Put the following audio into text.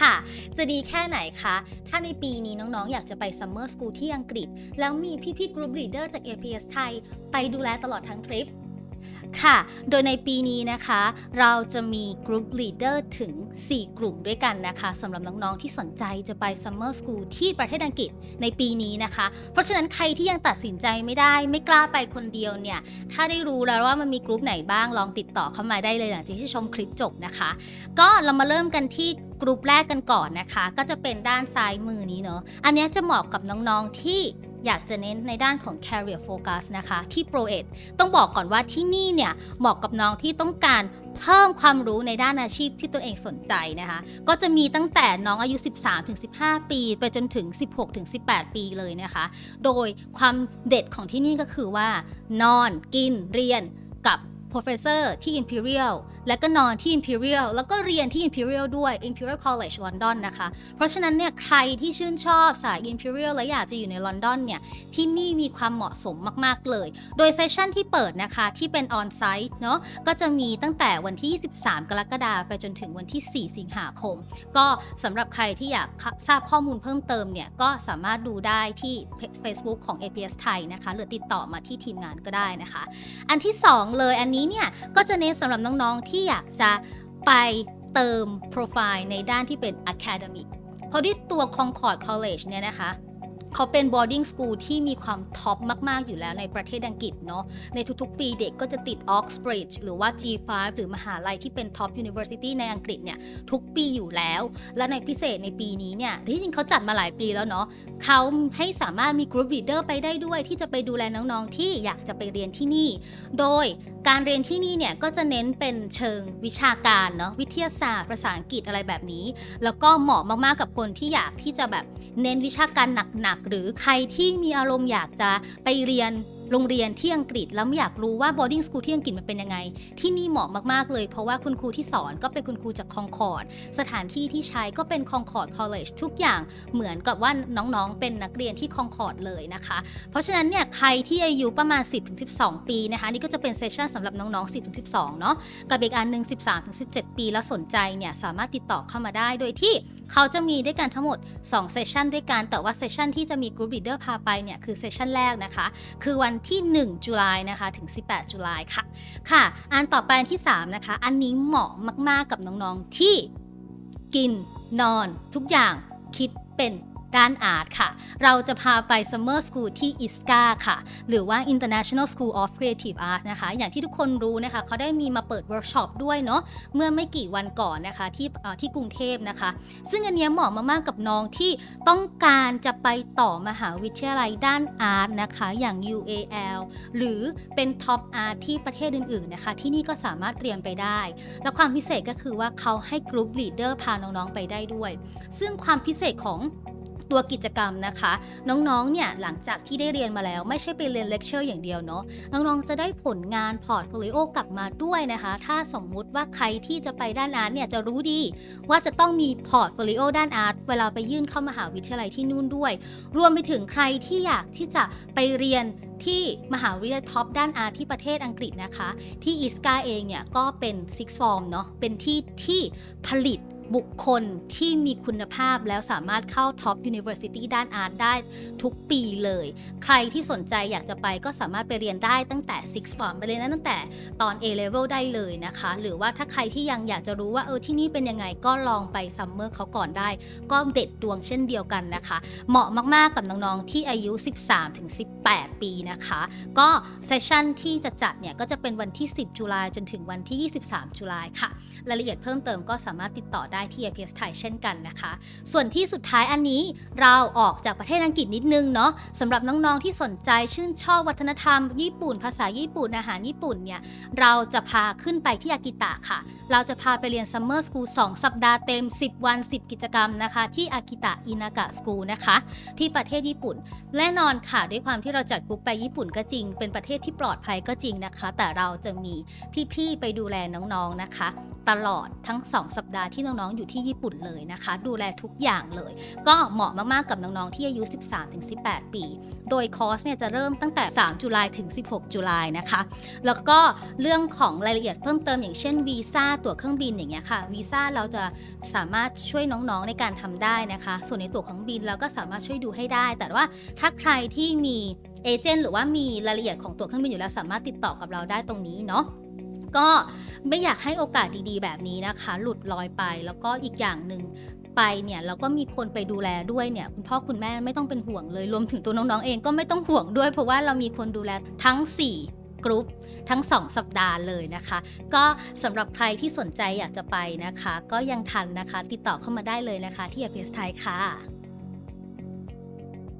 ค่ะ จะดีแค่ไหนคะ ถ้าในปีนี้น้องๆ อยากจะไปซัมเมอร์ส o ูลที่อังกฤษ แล้วมีพี่ๆกรุ๊ปลีดเดอร์จาก APS ไทย ไปดูแลตลอดทั้งทริปค่ะ โดยในปีนี้นะคะ เราจะมีกรุ๊ปลีดเดอร์ถึง 4 กลุ่มด้วยกันนะคะสำหรับน้องๆที่สนใจจะไปซัมเมอร์ส o ูลที่ประเทศอังกฤษในปีนี้นะคะ เพราะฉะนั้นใครที่ยังตัดสินใจไม่ได้ ไม่กล้าไปคนเดียวเนี่ย ถ้าได้รู้แล้วว่ามันมีกรุ๊ปไหนบ้างลองติดต่อเข้ามาได้เลยหลังจากที่ชมคลิปจบนะคะ ก็เรามาเริ่มกันที่ กลุ่มแรกกันก่อนนะคะ ก็จะเป็นด้านซ้ายมือนี้เนอะอันนี้จะเหมาะกับน้องๆที่อยากจะเน้นในด้านของ career focus นะคะ ที่ Pro Ed ต้องบอกก่อนว่าที่นี่เนี่ยเหมาะกับน้องที่ต้องการเพิ่มความรู้ในด้านอาชีพที่ตัวเองสนใจนะคะ ก็จะมีตั้งแต่น้องอายุ 13-15 ปี ไปจนถึง 16-18 ปีเลยนะคะ โดยความเด็ดของที่นี่ก็คือว่า นอนกินเรียนกับ professor ที่ Imperial และก็นอนที่ Imperial แล้วก็เรียนที่ Imperial ด้วย Imperial College London นะคะ เพราะฉะนั้นเนี่ยใครที่ชื่นชอบสาย Imperial และอยากจะอยู่ในลอนดอนเนี่ยที่นี่มีความเหมาะสมมาก ๆ เลย โดยเซสชั่นที่เปิดนะคะที่เป็น on site เนาะก็จะมีตั้งแต่วันที่ 23 กรกฎาคมไปจนถึงวันที่ 4 สิงหาคม ก็สำหรับใครที่อยากทราบข้อมูลเพิ่มเติมเนี่ยก็สามารถดูได้ที่ Facebook ของ APS ไทยนะคะหรือติดต่อมาที่ทีมงานก็ได้นะคะ อันที่ 2 เลยอันนี้เนี่ยก็จะเน้นสำหรับน้องๆที่อยากจะไปเติมโปรไฟล์ในด้านที่เป็น Academic เพราะที่ตัว Concord College เนี่ยนะคะเขาเป็น boarding school ที่มีความท็อปมาก ๆ อยู่แล้วในประเทศอังกฤษเนาะ ในทุก ๆ ปีเด็กก็จะติด Oxbridge หรือว่า G5 หรือมหาลัยที่เป็น top university ในอังกฤษเนี่ย ทุกปีอยู่แล้ว และในพิเศษในปีนี้เนี่ย ที่จริงเขาจัดมาหลายปีแล้วเนาะเขาให้สามารถมี group leader ไปได้ด้วย ที่จะไปดูแลน้อง ๆ ที่อยากจะไปเรียนที่นี่ โดยการเรียนที่นี่เนี่ยก็จะเน้นเป็นเชิงวิชาการเนาะวิทยาศาสตร์ภาษาอังกฤษอะไรแบบนี้ แล้วก็เหมาะมากๆกับคนที่อยากที่จะแบบเน้นวิชาการหนักๆหรือใครที่มีอารมณ์อยากจะไปเรียน โรงเรียนที่อังกฤษแล้วไม่อยากรู้ว่า boarding school ที่อังกฤษมันเป็นยังไง ที่นี่เหมาะมากๆเลย เพราะว่าคุณครูที่สอนก็เป็นคุณครูจากคองคอร์ดสถานที่ที่ใช้ก็เป็นคองคอร์ดคอลเลจทุกอย่างเหมือนกับว่าน้องๆ เป็นนักเรียนที่คองคอร์ดเลยนะคะ เพราะฉะนั้นเนี่ยใครที่อายุประมาณ 10-12 ปีนะคะนี่ก็จะเป็นเซสชันสำหรับน้องๆ 10-12 เนาะกับอีกอันหนึ่ง13-17 ปีแล้วสนใจเนี่ยสามารถติดต่อเข้ามาได้โดยที่ เขาจะมีด้วยกันทั้งหมด2เซสชันด้วยกันแต่ว่าเซสชันที่จะมีกรุ๊ปลีดเดอร์พาไปเนี่ยคือเซสชันแรกนะคะ คือวันที่ 1 จุลายนะคะถึง 18 จุลายค่ะค่ะ อันต่อไปที่ 3 นะคะ อันนี้เหมาะมากๆกับน้องๆที่กินนอนทุกอย่างคิดเป็น ด้านอาร์ตค่ะ เราจะพาไป Summer School ที่ ISCA ค่ะ หรือว่า International School of Creative Arts นะคะ อย่างที่ทุกคนรู้นะคะ เขาได้มีมาเปิดเวิร์กช็อปด้วยเนาะ เมื่อไม่กี่วันก่อนนะคะที่ที่กรุงเทพนะคะ ซึ่งอันนี้เหมาะมากๆกับน้องที่ต้องการจะไปต่อมหาวิทยาลัยด้านอาร์ตนะคะ อย่าง UAL หรือเป็นท็อปอาร์ตที่ประเทศอื่นๆนะคะ ที่นี่ก็สามารถเตรียมไปได้ และความพิเศษก็คือว่าเขาให้กรุ๊ปลีดเดอร์พาน้องๆไปได้ด้วย ซึ่งความพิเศษของ ตัวกิจกรรมนะคะ น้องๆ เนี่ยหลังจากที่ได้เรียนมาแล้วไม่ใช่ไปเรียนเลคเชอร์อย่างเดียวเนาะน้องๆ จะได้ผลงานพอร์ตโฟลิโอกลับมาด้วยนะคะ ถ้าสมมุติว่าใครที่จะไปด้านอาร์ตเนี่ยจะรู้ดีว่าจะต้องมีพอร์ตโฟลิโอด้านอาร์ตเวลาไปยื่นเข้ามหาวิทยาลัยที่นู่นด้วย รวมไปถึงใครที่อยากที่จะไปเรียนที่มหาวิทยาลัยท็อปด้านอาร์ตที่ประเทศอังกฤษนะคะ ที่อิสกาเองเนี่ยก็เป็น Six Form เนาะเป็นที่ที่ผลิต บุคคลที่มีคุณภาพแล้วสามารถเข้าท็อป University ด้านอาร์ตได้ทุกปีเลย ใครที่สนใจอยากจะไปก็สามารถไปเรียนได้ตั้งแต่ Six Form ไปเลยนะตั้งแต่ตอน A Level ได้เลยนะคะ หรือว่าถ้าใครที่ยังอยากจะรู้ว่าเออที่นี่เป็นยังไงก็ลองไปซัมเมอร์เขาก่อนได้ ก็เด็ดดวงเช่นเดียวกันนะคะ เหมาะมากๆกับน้องๆที่อายุ 13-18 ปีนะคะ ก็เซสชั่นที่จะจัดเนี่ยก็จะเป็นวันที่ 10 จุลายจนถึงวันที่ 23 จุลายค่ะ รายละเอียดเพิ่มเติมก็สามารถติดต่อได้ที่ APS ไทยเช่นกันนะคะ ส่วนที่สุดท้ายอันนี้เราออกจากประเทศอังกฤษนิดนึงเนาะสำหรับน้องๆที่สนใจชื่นชอบวัฒนธรรม ญี่ปุ่น ภาษาญี่ปุ่นอาหารญี่ปุ่นเนี่ยเราจะพาขึ้นไปที่อากิตะค่ะ เราจะพาไปเรียน Summer School 2สัปดาห์เต็ม 10 วัน 10 กิจกรรมนะคะ ที่อากิตะอินากะสกูลนะคะ ที่ประเทศญี่ปุ่น แน่นอนค่ะ ด้วยความที่เราจัดกรุ๊ปไปญี่ปุ่นก็จริง เป็นประเทศที่ปลอดภัยก็จริงนะคะ แต่เราจะมีพี่ ๆ ไปดูแลน้อง ๆ นะคะ ตลอดทั้ง 2 สัปดาห์ที่น้อง ๆ อยู่ที่ญี่ปุ่นเลยนะคะ ดูแลทุกอย่างเลย ก็เหมาะมาก ๆ กับน้อง ๆ ที่อายุ 13-18 ปี โดยคอร์สเนี่ยจะเริ่มตั้งแต่ 3 จุลายถึง 16 จุลายนะคะ แล้วก็เรื่องของรายละเอียดเพิ่มเติมอย่างเช่นวีซ่าตั๋วเครื่องบินอย่างเงี้ยค่ะวีซ่าเราจะสามารถช่วยน้องๆในการทำได้นะคะ ส่วนในตั๋วเครื่องบินเราก็สามารถช่วยดูให้ได้ แต่ว่าถ้าใครที่มีเอเจนต์หรือว่ามีรายละเอียดของตั๋วเครื่องบินอยู่แล้วสามารถติดต่อกับเราได้ตรงนี้เนาะก็ไม่อยากให้โอกาสดีๆ แบบนี้นะคะ หลุดลอยไปแล้วก็อีกอย่างหนึ่งไปเนี่ยเราก็มีคนไปดูแลด้วยเนี่ยคุณพ่อคุณแม่ไม่ต้องเป็นห่วงเลยรวมถึงตัวน้องๆเองก็ไม่ต้องห่วงด้วย เพราะว่าเรามีคนดูแลทั้ง 4กรุ๊ป ทั้ง 2 สัปดาห์เลยนะคะ ก็สำหรับใครที่สนใจอยากจะไปนะคะ ก็ยังทันนะคะ ติดต่อเข้ามาได้เลยนะคะ ที่ a p s ไทยค่ะ